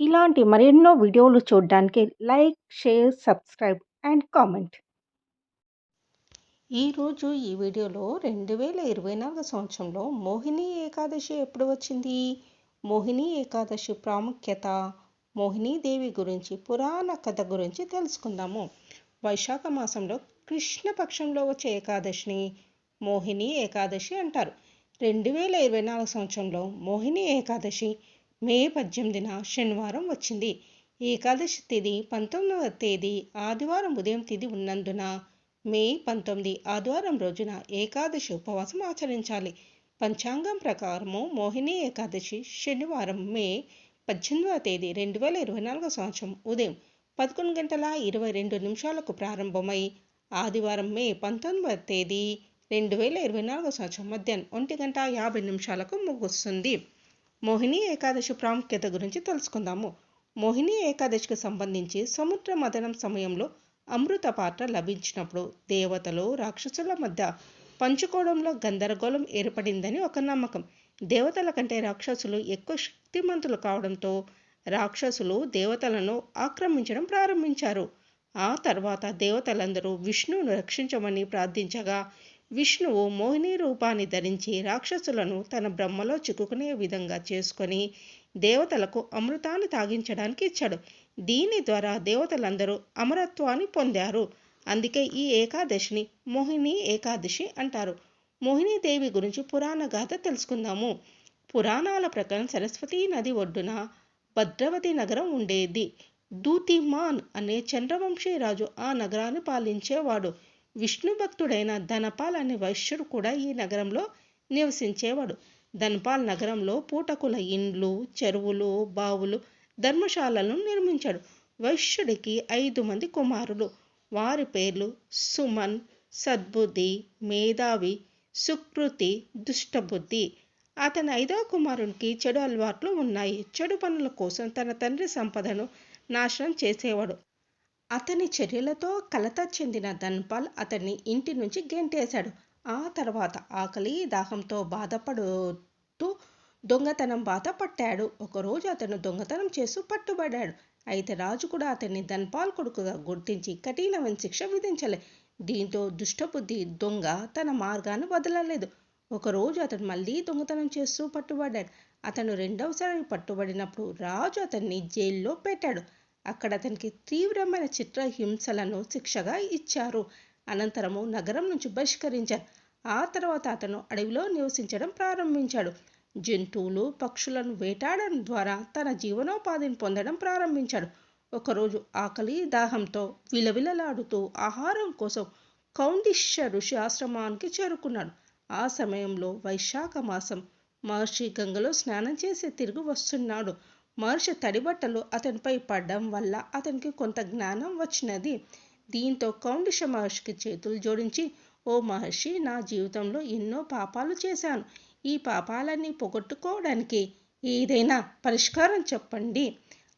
ఇలాంటి మరెన్నో వీడియోలు చూడడానికి like, share, subscribe and comment. ఈరోజు ఈ వీడియోలో రెండు వేల ఇరవై నాలుగు సంవత్సరంలో మోహిని ఏకాదశి ఎప్పుడు వచ్చింది? మోహిని ఏకాదశి ప్రాముఖ్యత మోహినీదేవి గురించి పురాణ కథ గురించి తెలుసుకుందాము. వైశాఖ మాసంలో కృష్ణపక్షంలో వచ్చే ఏకాదశిని మోహిని ఏకాదశి అంటారు. రెండు వేల ఇరవై నాలుగు సంవత్సరంలో మోహిని ఏకాదశి మే పద్దెనిమిదిన శనివారం వచ్చింది. ఏకాదశి తేదీ పంతొమ్మిదవ తేదీ ఆదివారం ఉదయం తిథి ఉన్నందున మే పంతొమ్మిది ఆదివారం రోజున ఏకాదశి ఉపవాసం ఆచరించాలి. పంచాంగం ప్రకారము మోహిని ఏకాదశి శనివారం మే పద్దెనిమిదవ తేదీ రెండు వేల ఇరవై నాలుగో సంవత్సరం ఉదయం పదకొండు గంటల ఇరవై రెండు నిమిషాలకు ప్రారంభమై ఆదివారం మే పంతొమ్మిదవ తేదీ రెండు వేల ఇరవై నాలుగో సంవత్సరం మధ్యాహ్నం ఒంటి గంట యాభై నిమిషాలకు ముగుస్తుంది. మోహిని ఏకాదశి ప్రాముఖ్యత గురించి తెలుసుకుందాము. మోహిని ఏకాదశికి సంబంధించి సముద్ర మదనం సమయంలో అమృత పాత్ర లభించినప్పుడు దేవతలు రాక్షసుల మధ్య పంచుకోవడంలో గందరగోళం ఏర్పడిందని ఒక నమ్మకం. దేవతల కంటే రాక్షసులు ఎక్కువ శక్తిమంతులు కావడంతో రాక్షసులు దేవతలను ఆక్రమించడం ప్రారంభించారు. ఆ తర్వాత దేవతలందరూ విష్ణువును రక్షించమని ప్రార్థించగా విష్ణువు మోహిని రూపాన్ని ధరించి రాక్షసులను తన బ్రహ్మలో చిక్కుకునే విధంగా చేసుకొని దేవతలకు అమృతాన్ని తాగించడానికి ఇచ్చాడు. దీని ద్వారా దేవతలందరూ అమరత్వాన్ని పొందారు. అందుకే ఈ ఏకాదశిని మోహిని ఏకాదశి అంటారు. మోహినీదేవి గురించి పురాణ గాథ తెలుసుకుందాము. పురాణాల ప్రకారం సరస్వతీ నది ఒడ్డున భద్రవతి నగరం ఉండేది. దూతిమాన్ అనే చంద్రవంశీ రాజు ఆ నగరాన్ని పాలించేవాడు. విష్ణు భక్తుడైన ధనపాల్ అనే వైశ్యుడు కూడా ఈ నగరంలో నివసించేవాడు. ధనపాల్ నగరంలో పూటకుల ఇండ్లు చెరువులు బావులు ధర్మశాలలను నిర్మించాడు. వైశ్యుడికి ఐదు మంది కుమారులు. వారి పేర్లు సుమన్ సద్బుద్ధి మేధావి సుకృతి దుష్టబుద్ధి. అతని ఐదవ కుమారునికి చెడు అలవాట్లు ఉన్నాయి. చెడు పనుల కోసం తన తండ్రి సంపదను నాశనం చేసేవాడు. అతని చర్యలతో కలత చెందిన ధన్పాల్ అతన్ని ఇంటి నుంచి గెంటేశాడు. ఆ తర్వాత ఆకలి దాహంతో బాధపడుతూ దొంగతనం బాధ పట్టాడు. ఒకరోజు అతను దొంగతనం చేస్తూ పట్టుబడ్డాడు. అయితే రాజు కూడా అతన్ని ధన్పాల్ కొడుకుగా గుర్తించి కఠినమైన శిక్ష విధించలే. దీంతో దుష్టబుద్ధి దొంగ తన మార్గాన్ని వదలలేదు. ఒకరోజు అతను మళ్ళీ దొంగతనం చేస్తూ పట్టుబడ్డాడు. అతను రెండవసారి పట్టుబడినప్పుడు రాజు అతన్ని జైల్లో పెట్టాడు. అక్కడ అతనికి తీవ్రమైన చిత్రహింసలను శిక్షగా ఇచ్చారు. అనంతరము నగరం నుంచి బహిష్కరించారు. ఆ తర్వాత అతను అడవిలో నివసించడం ప్రారంభించాడు. జంతువులు పక్షులను వేటాడడం ద్వారా తన జీవనోపాధిని పొందడం ప్రారంభించాడు. ఒకరోజు ఆకలి దాహంతో విలవిలలాడుతూ ఆహారం కోసం కౌండిష్య ఋషి ఆశ్రమానికి చేరుకున్నాడు. ఆ సమయంలో వైశాఖ మాసం మహర్షి గంగలో స్నానం చేసి తిరిగి వస్తున్నాడు. మహర్షి తడిబట్టలు అతనిపై పడడం వల్ల అతనికి కొంత జ్ఞానం వచ్చినది. దీంతో కౌండిష మహర్షికి చేతులు జోడించి ఓ మహర్షి నా జీవితంలో ఎన్నో పాపాలు చేశాను. ఈ పాపాలన్నీ పోగొట్టుకోవడానికి ఏదైనా పరిష్కారం చెప్పండి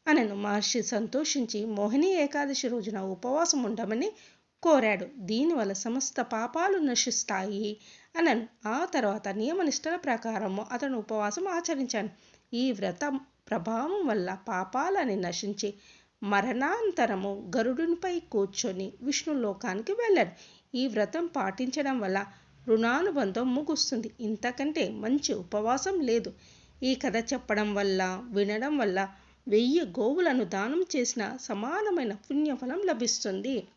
అనను. మహర్షి సంతోషించి మోహిని ఏకాదశి రోజున ఉపవాసం ఉండమని కోరాడు. దీనివల్ల సమస్త పాపాలు నశిస్తాయి అనను. ఆ తర్వాత నియమనిష్టల ప్రకారము అతను ఉపవాసం ఆచరించాను. ఈ వ్రతం ప్రభావం వల్ల పాపాలని నశించి మరణాంతరము గరుడునిపై కూర్చొని విష్ణులోకానికి వెళ్ళాడు. ఈ వ్రతం పాటించడం వల్ల రుణానుబంధం ముగుస్తుంది. ఇంతకంటే మంచి ఉపవాసం లేదు. ఈ కథ చెప్పడం వల్ల వినడం వల్ల వెయ్యి గోవులను దానం చేసిన సమానమైన పుణ్యఫలం లభిస్తుంది.